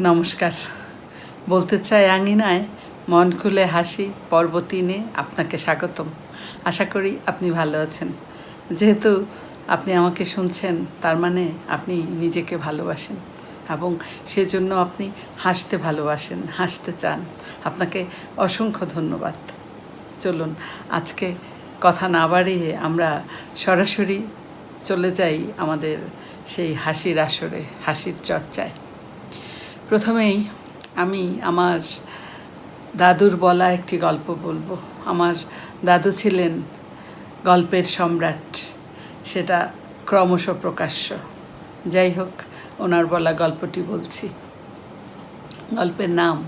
নমস্কার। বলতে চাই আঙিনায় মন খুলে হাসি পর্ব তিনে আপনাকে স্বাগতম। আশা করি আপনি ভালো আছেন। যেহেতু আপনি আমাকে শুনছেন, তার মানে আপনি নিজেকে ভালোবাসেন এবং সেজন্য আপনি হাসতে ভালোবাসেন, হাসতে চান। আপনাকে অসংখ্য ধন্যবাদ। চলুন, আজকে কথা না বাড়িয়ে আমরা সরাসরি চলে যাই আমাদের সেই হাসির আসরে, হাসির চর্চায়। প্রথমেই আমি আমার দাদুর বলা একটি গল্প বলব। আমার দাদু ছিলেন গল্পের সম্রাট, সেটা ক্রমশ প্রকাশ্য। যাই হোক, ওনার বলা গল্পটি বলছি। গল্পের নাম,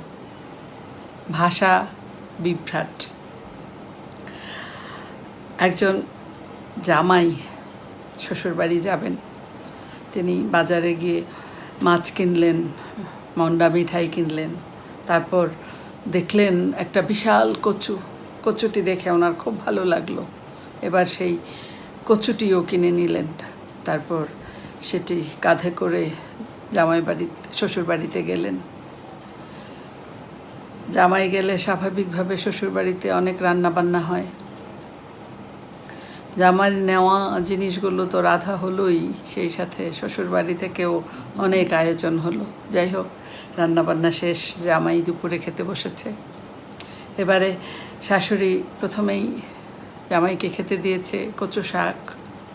ভাষা বিভ্রাট। একজন জামাই শ্বশুরবাড়ি যাবেন। তিনি বাজারে গিয়ে মাছ কিনলেন। মন্ডা মিঠাই কিনলেন। তারপর দেখলেন একটা বিশাল কচু, কচুটি দেখে ওনার খুব ভালো লাগল। এবার সেই কচুটিও কিনে নিলেন। তারপর সেটি কাঁধে করে জামাই বাড়ি শ্বশুর বাড়িতে গেলেন। জামাই গেলে স্বাভাবিকভাবে শ্বশুর বাড়িতে অনেক রান্না বান্না হয়। জামার নেওয়া জিনিসগুলো তো রাধা হলোই, সেই সাথে শ্বশুর বাড়ি থেকেও অনেক আয়োজন হলো। যাই হোক, রান্নাবান্না শেষ, জামাই দুপুরে খেতে বসেছে। এবারে শাশুড়ি প্রথমেই জামাইকে খেতে দিয়েছে কচু শাক,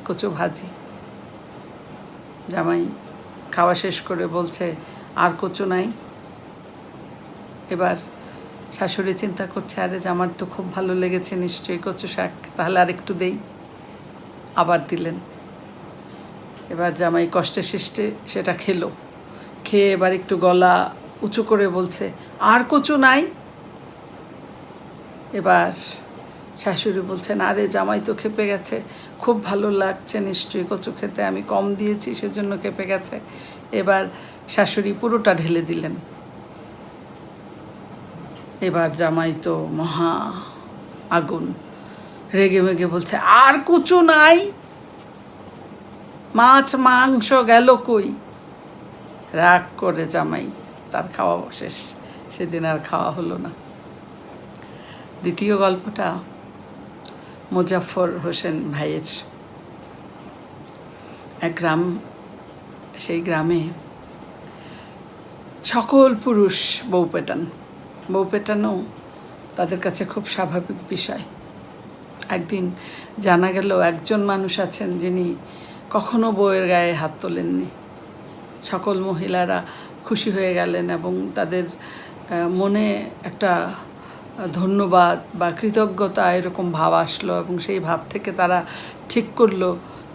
কচু ভাজি। জামাই খাওয়া শেষ করে বলছে, আর কচু নাই। এবার শাশুড়ি চিন্তা করছে, আরে জামার তো খুব ভালো লেগেছে নিশ্চয়ই কচু শাক, তাহলে আর একটু দেই। আবার দিলেন। এবার জামাই কষ্টে সৃষ্টে সেটা খেলো। খেয়ে এবার একটু গলা উঁচু করে বলছে, আর কচু নাই? এবার শাশুড়ি বলছেন, আরে জামাই তো খেপে গেছে। খুব ভালো লাগছে নিশ্চয়ই কচু খেতে। আমি কম দিয়েছি, সেজন্য খেপে গেছে। এবার শাশুড়ি পুরোটা ঢেলে দিলেন। এবার জামাই তো মহা আগুন। রেগে মেগে বলছে, আর কুচু নাই? মাছ, মাংস গেল কই? রাগ করে জামাই, তার খাওয়া শেষ, সেদিন আর খাওয়া হলো না। দ্বিতীয় গল্পটা মুজাফর হোসেন ভাইয়ের। এক গ্রাম, সেই গ্রামে সকল পুরুষ বউ পেটান। বউ পেটানো তাদের কাছে খুব স্বাভাবিক বিষয়। একদিন জানা গেল একজন মানুষ আছেন যিনি কখনো বউয়ের গায়ে হাত তোলেননি। সকল মহিলারা খুশি হয়ে গেলেন এবং তাদের মনে একটা ধন্যবাদ বা কৃতজ্ঞতা এরকম ভাব আসলো এবং সেই ভাব থেকে তারা ঠিক করল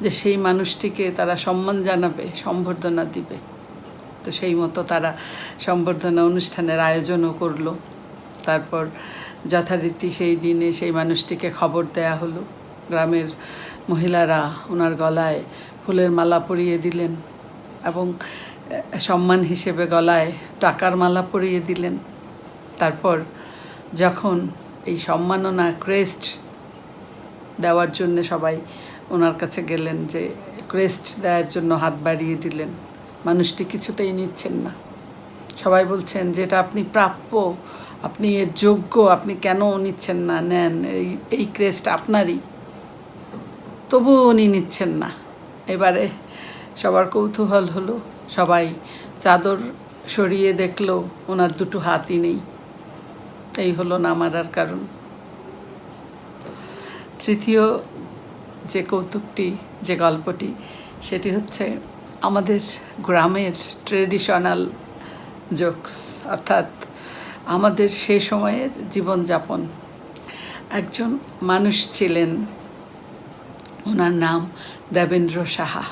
যে সেই মানুষটিকে তারা সম্মান জানাবে, সম্বর্ধনা দিবে। তো সেই মতো তারা সম্বর্ধনা অনুষ্ঠানের আয়োজনও করল। তারপর যথারীতি সেই দিনে সেই মানুষটিকে খবর দেয়া হলো। গ্রামের মহিলারা ওনার গলায় ফুলের মালা পরিয়ে দিলেন এবং সম্মান হিসেবে গলায় টাকার মালা পরিয়ে দিলেন। তারপর যখন এই সম্মাননা ক্রেস্ট দেওয়ার জন্য সবাই ওনার কাছে গেলেন যে, ক্রেস্ট দেওয়ার জন্য হাত বাড়িয়ে দিলেন। মানুষটি কিছুতেই নিচ্ছেন না। সবাই বলছেন যেটা আপনি প্রাপ্য আপনি এর যোগ্য, আপনি কেন নিচ্ছেন না? নেন, এই এই ক্রেস্ট আপনারই। তবুও উনি নিচ্ছেন না। এবারে সবার কৌতূহল হলো, সবাই চাদর সরিয়ে দেখল, ওনার দুটো হাতই নেই। এই হলো না মারার কারণ। তৃতীয় যে কৌতুকটি, যে গল্পটি, সেটি হচ্ছে আমাদের গ্রামের ট্রেডিশনাল জোকস অর্থাৎ আমাদের সে সময়ের জীবনযাপন। একজন মানুষ ছিলেন, ওনার নাম দেবেন্দ্র সাহা।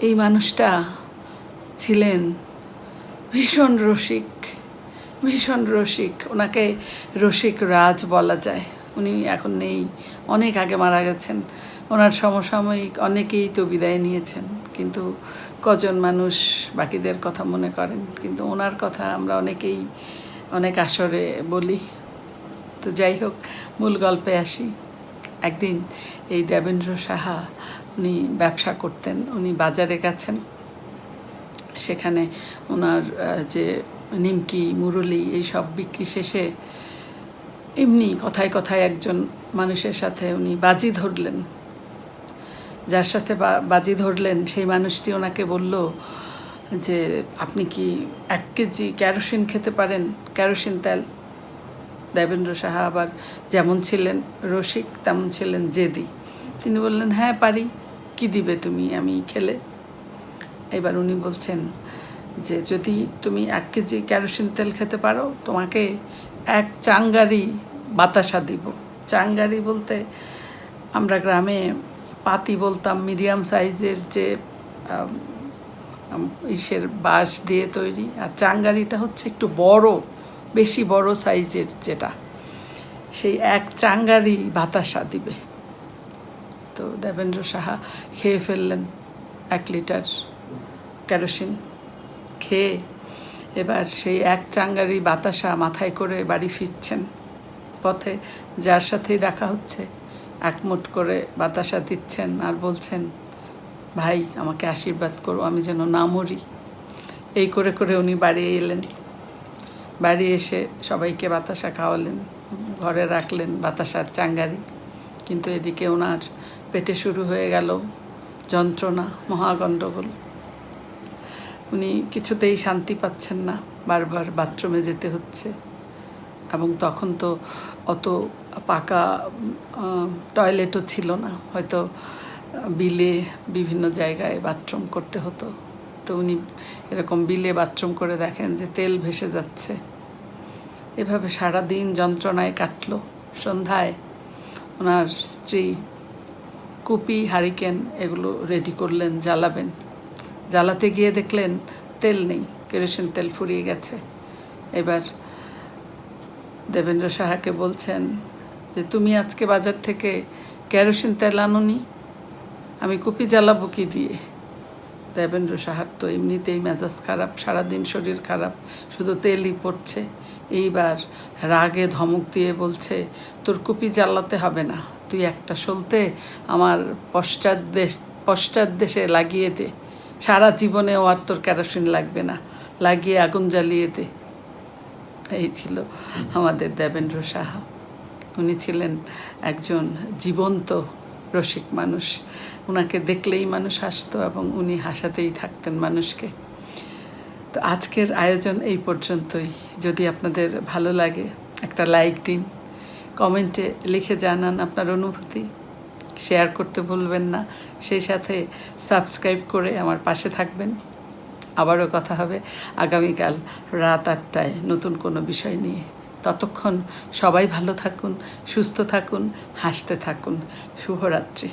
এই মানুষটা ছিলেন ভীষণ রসিক ভীষণ রসিক। ওনাকে রসিক রাজ বলা যায়। উনি এখন নেই। অনেক আগে মারা গেছেন। ওনার সমসাময়িক অনেকেই তো বিদায় নিয়েছেন। কিন্তু কজন মানুষ বাকিদের কথা মনে করেন? কিন্তু ওনার কথা আমরা অনেকেই অনেক আসরে বলি। তো যাই হোক, মূল গল্পে আসি। একদিন এই দেবেন্দ্র সাহা উনি ব্যবসা করতেন। উনি বাজারে গেছেন। সেখানে ওনার যে নিমকি, মুরলি, এই সব বিক্রি শেষে এমনি কথায় কথায় একজন মানুষের সাথে উনি বাজি ধরলেন। যার সাথে বাজি ধরলেন, সেই মানুষটি ওনাকে বলল যে, আপনি কি এক কেজি ক্যারোসিন খেতে পারেন? ক্যারোসিন তেল? দেবেন্দ্র সাহা আবার, যেমন ছিলেন রসিক, তেমন ছিলেন জেদি। তিনি বললেন হ্যাঁ পারি। কি দিবে তুমি? আমি খেলে। এবার উনি বলছেন যে, যদি তুমি এক কেজি ক্যারোসিন তেল খেতে পারো, তোমাকে এক চাঙ্গারি বাতাসা দিব। চাঙ্গারি বলতে আমরা গ্রামে পাতি বলতাম, মিডিয়াম সাইজের যে ইসের বাঁশ দিয়ে তৈরি। আর চাঙ্গারিটা হচ্ছে একটু বড়, বেশি বড় সাইজের যেটা। সেই এক চাঙ্গারি বাতাসা দিবে। তো দেবেন্দ্র সাহা খেয়ে ফেললেন এক লিটার কেরোসিন। খেয়ে এবার সেই এক চাঙ্গারি বাতাসা মাথায় করে বাড়ি ফিরছেন পথে, যার সাথেই দেখা হচ্ছে। একমুট করে বাতাসা দিচ্ছেন আর বলছেন, ভাই, আমাকে আশীর্বাদ করো, আমি যেন না মরি। এই করে করে উনি বাড়ি এলেন। বাড়ি এসে সবাইকে বাতাসা খাওয়ালেন, ঘরে রাখলেন বাতাসার চাঙ্গারি। কিন্তু এদিকে ওনার পেটে শুরু হয়ে গেল যন্ত্রণা মহাগণ্ডগোল উনি কিছুতেই শান্তি পাচ্ছেন না, বারবার বাথরুমে যেতে হচ্ছে। এবং তখন তো অত পাকা টয়লেটও ছিল না। হয়তো বিলে বিভিন্ন জায়গায় বাথরুম করতে হতো। তো উনি এরকম বিলে বাথরুম করে দেখেন যে তেল ভেসে যাচ্ছে। এভাবে সারা দিন যন্ত্রণায় কাটলো। সন্ধ্যায় ওনার স্ত্রী কুপি, হারিকেন এগুলো রেডি করলেন, জ্বালাবেন। জ্বালাতে গিয়ে দেখলেন তেল নেই, কেরোসিন তেল ফুরিয়ে গেছে। এবার দেবেন্দ্র সাহাকে বলছেন যে, তুমি আজকে বাজার থেকে কেরোসিন তেল আনোনি? আমি কুপি জ্বালাবো কি দিয়ে? দেবেন্দ্র সাহার তো এমনিতেই মেজাজ খারাপ, সারাদিন শরীর খারাপ, শুধু তেলই পড়ছে। এইবার রাগে ধমক দিয়ে বলছে, তোর কুপি জ্বালাতে হবে না, তুই একটা সলতে আমার পশ্চাৎ দেশ পশ্চাৎ দেশে লাগিয়ে দে। সারা জীবনেও আর তোর কেরোসিন লাগবে না। লাগিয়ে আগুন জ্বালিয়ে দে। এই ছিল আমাদের দেবেন্দ্র সাহা। উনি ছিলেন একজন জীবন্ত রসিক মানুষ। ওনাকে দেখলেই মানুষ হাসতো এবং উনি হাসাতেই থাকতেন মানুষকে। তো আজকের আয়োজন এই পর্যন্তই। যদি আপনাদের ভালো লাগে, একটা লাইক দিন। কমেন্টে লিখে জানান আপনার অনুভূতি। শেয়ার করতে ভুলবেন না। সেই সাথে সাবস্ক্রাইব করে আমার পাশে থাকবেন। আবারও কথা হবে আগামীকাল রাত আটটায় নতুন কোনো বিষয় নিয়ে। ততক্ষণ সবাই ভালো থাকুন, সুস্থ থাকুন, হাসতে থাকুন। শুভরাত্রি।